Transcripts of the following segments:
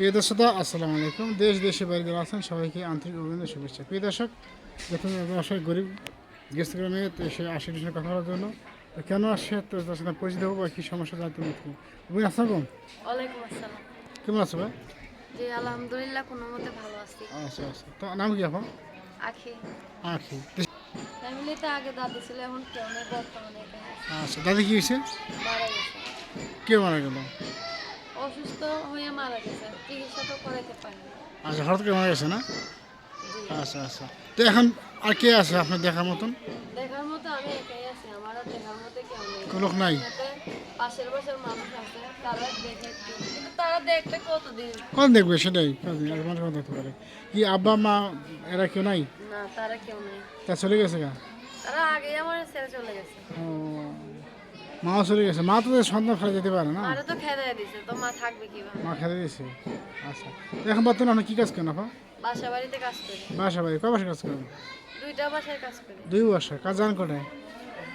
প্রিয় দর্শক আসসালামু আলাইকুম। দেশ দেশে বাইরে যারা আছেন সবাইকে আন্তরিক অভিনন্দন শুভেচ্ছা। প্রিয় দর্শক যখন ব্যবসায় গরিব গেস্ট গ্রামে তো সে আসে সঙ্গে কথা বলার জন্য কেন আসছে তো তার সাথে পরিচিত হব বা কী সমস্যা জানতে মুখ্য তুমি আসসালাম ওয়ালাইকুম আসসালাম। কেমন আছো ভাই? জি আলহামদুলিল্লাহ কোনো মতে ভালো আছি। আচ্ছা আচ্ছা। তো নাম কি এখন আখি। আখি। ফ্যামিলিতে আগে দাদি ছিল এখন কেউ নেই বর্তমানে আচ্ছা দাদি কি হয়েছে? মারা গেছে। কে মারা গেল? অসুস্থ হয়ে মারা গেছে চিকিৎসা তো করাইতে পারেনি। আচ্ছা হঠাৎ করে মারা গেছে না? আচ্ছা আচ্ছা। তো এখন আর কে আছে আপনার দেখার মতন? দেখার মতো আমি একাই আছি আমার আর দেখার মতো কেউ নেই। লোক নাই? পাশের পাশের মানুষ আছে তারা দেখে তারা দেখবে কতদিন? কখন দেখবে? সেটাই কতদিন? দেখতে পারে? কি আব্বা মা এরা কেউ নাই? না তারা কেউ নেই। তা চলে গেছে গা? তারা আগেই আমার ছেড়ে চলে গেছে। ও মাও চলে গেছে। মা তো সন্তান ফেলে যেতে পারে না। তো খেয়ে তো মা থাকবে কীভাবে? মা খেতে দিয়েছে। আচ্ছা। এখন বর্তমানে আপনি কী কাজ করেন আপা? বাসা বাড়িতে কাজ করি। বাসা বাড়ি কয় কাজ করেন? দুইটা বাসায় কাজ করি। দুই বাসা কাজ জান কোটায়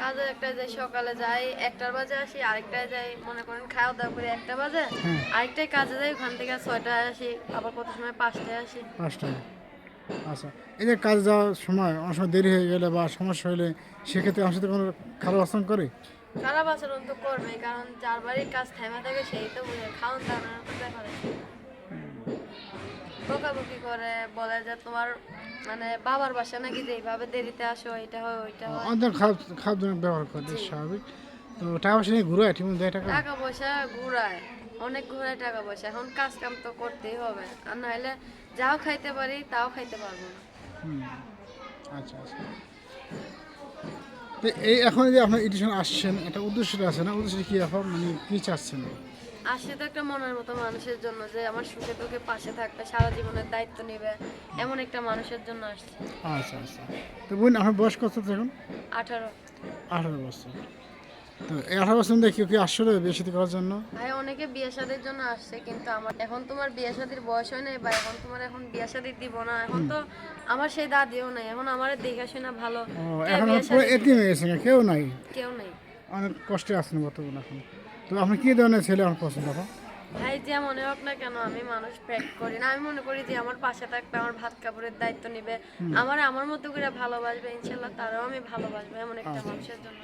কাজে একটা যাই সকালে যাই একটার বাজে আসি আরেকটায় যাই মনে করেন খাওয়া দাওয়া করে একটা বাজে হ্যাঁ। আরেকটাই কাজে যাই ওখান থেকে ছয়টায় আসি আবার কত সময় পাঁচটায় আসি। পাঁচটায়। আচ্ছা। এই যে কাজ যাওয়ার সময় অনেক সময় দেরি হয়ে গেলে বা সমস্যা হলে সেক্ষেত্রে আমার সাথে কোনো খারাপ আচরণ করে? খারাপ আচরণ তো করবে কারণ যার বাড়ির কাজ থেমে থাকে সেই তো বুঝে খাওয়ান দাওয়ানোর ব্যাপার। আছে বকাবকি করে বলে যে তোমার মানে বাবার বাসা নাকি যে এইভাবে দেরিতে আসো এটা হয় ওইটা হয়। খারাপ খারাপজনক ব্যবহার করে স্বাভাবিক। তো টাকা পয়সা নিয়ে ঘুরে ঠিক মতো টাকা টাকা? পয়সা ঘুরায় অনেক ঘুরায় টাকা পয়সা এখন কাজ কাম তো করতেই হবে আর নাহলে যাও খাইতে পারি তাও খাইতে পারব না। আচ্ছা আচ্ছা। তো এই এখন যে আপনার এডিশন আসছেন একটা উদ্দেশ্যটা আছে না? উদ্দেশ্য কি এখন? মানে কি চাচ্ছেন? আসছে তো একটা মনের মতো মানুষের জন্য যে আমার সুখে দুঃখে পাশে থাকবে সারা জীবনের দায়িত্ব নেবে এমন একটা মানুষের জন্য আসছে। আচ্ছা আচ্ছা। তো বোন আপনার বয়স কত এখন? আঠারো। আঠারো বছর। তো আঠারো বছর কি আসছিল বিয়ে শাদী করার জন্য? ভাই অনেকে বিয়ে শাদির জন্য আসছে কিন্তু আমার এখন তোমার বিয়ে শাদীর বয়স হয় নাই বা এখন তোমার এখন বিয়ে শাদী দিব না। এখন তো আমার সেই দাদিও নাই। এখন আমার দেখাশোনা ভালো। এখন পুরো এতিম হয়ে গেছে কেউ নাই? কেউ নেই। অনেক কষ্টে আছেন বর্তমানে এখন। তো আপনি কি ধরনের ছেলে আমার পছন্দ এখন ভাই যে মনে হোক না কেন আমি মানুষ প্যাক করি না। আমি মনে করি যে আমার পাশে থাকবে আমার ভাত কাপড়ের দায়িত্ব নেবে। আমার আমার মতো করে ভালোবাসবে ইনশাল্লাহ তারাও আমি ভালোবাসবো এমন একটা মানুষের জন্য।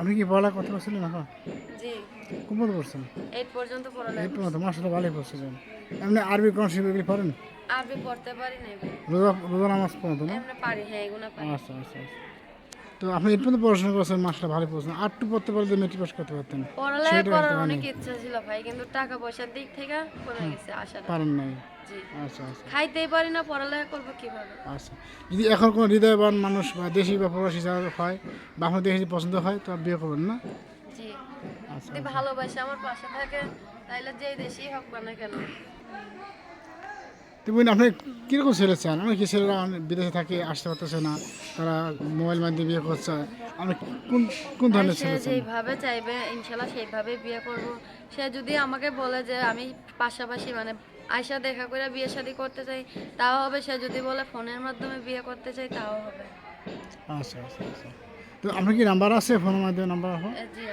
আপনি কি পড়া কথা বলছিলেন এখন? জি। কোন মতো পড়ছেন? এইট পর্যন্ত পড়ালেন এই পর্যন্ত মাসাল ভালোই পড়ছিলেন এমনি আরবি কনসিপ এগুলি পড়েন? আরবি পড়তে পারি না রোজা রোজা নামাজ পড়তো না? এমনি পারি হ্যাঁ এগুলো পারি। আচ্ছা আচ্ছা আচ্ছা। তো আপনি এই পর্যন্ত পড়াশোনা করছেন মাসটা ভালো পড়ছেন। আটটু পড়তে পারলে মেট্রিক পাস করতে পারতেন। পড়ালেখা করার অনেক ইচ্ছা ছিল ভাই কিন্তু টাকা পয়সার দিক থেকে পড়ে গেছে আশাটা। পারেন নাই। আচ্ছা আচ্ছা। খাইতেই পারি না পড়ালেখা করব কীভাবে? আচ্ছা। যদি এখন কোনো হৃদয়বান মানুষ বা দেশি বা প্রবাসী যারা হয় বা আপনার দেশি পছন্দ হয় তো আপনি বিয়ে করবেন না? জি। আচ্ছা যদি ভালোবাসে আমার পাশে থাকে তাইলে যেই দেশেই হোক না কেন। তো বোন আপনি কীরকম ছেলে চান? অনেক কি ছেলেরা বিদেশে থাকে আসতে পারতেছে না। তারা মোবাইল মাধ্যমে বিয়ে করছে। আপনি কোন কোন ধরনের ছেলে চান? যেইভাবে চাইবে ইনশাল্লাহ সেইভাবে বিয়ে করব। সে যদি আমাকে বলে যে আমি পাশাপাশি মানে আয়সা দেখা করে বিয়ে শাদী করতে চাই তাও হবে। সে যদি বলে ফোনের মাধ্যমে বিয়ে করতে চাই তাও হবে। আচ্ছা আচ্ছা আচ্ছা। তো আপনার কি নাম্বার আছে ফোনের মাধ্যমে নাম্বার আছে? জি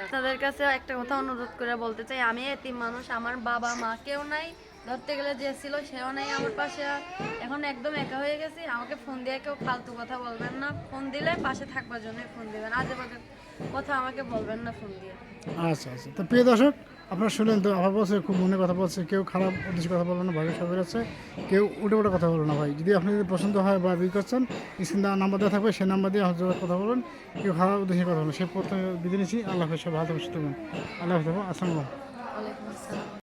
কাছে একটা কথা অনুরোধ করে বলতে চাই। আমি এতিম মানুষ আমার বাবা মা কেউ নাই। ধরতে গেলে যে ছিল সেও নেই আমার পাশে। এখন একদম একা হয়ে গেছি। আমাকে ফোন দিয়ে কেউ ফালতু কথা বলবেন না। ফোন দিলে পাশে থাকবার জন্যই ফোন দিবেন। আজে বাজে কথা আমাকে বলবেন না ফোন দিয়ে। আচ্ছা আচ্ছা। তো প্রিয় দর্শক আপনারা শুনলেন তো আবার বলছে খুব মনে কথা বলছে। কেউ খারাপ উদ্দেশ্য কথা বলবে না ভালো সবাই আছে কেউ উঠে উঠে কথা বলবে না ভাই। যদি আপনি যদি পছন্দ হয় বা বিয়ে করছেন স্ক্রিন নাম্বার দেওয়া থাকবে। সেই নাম্বার দিয়ে হয়তো কথা বলুন। কেউ খারাপ উদ্দেশ্যে কথা বলবেন সে প্রথমে বিধে নিচ্ছি। আল্লাহ হাফেজ। সব ভালো থাকবেন। আল্লাহ হাফেজ। আসসালামু আলাইকুম। আসসালাম।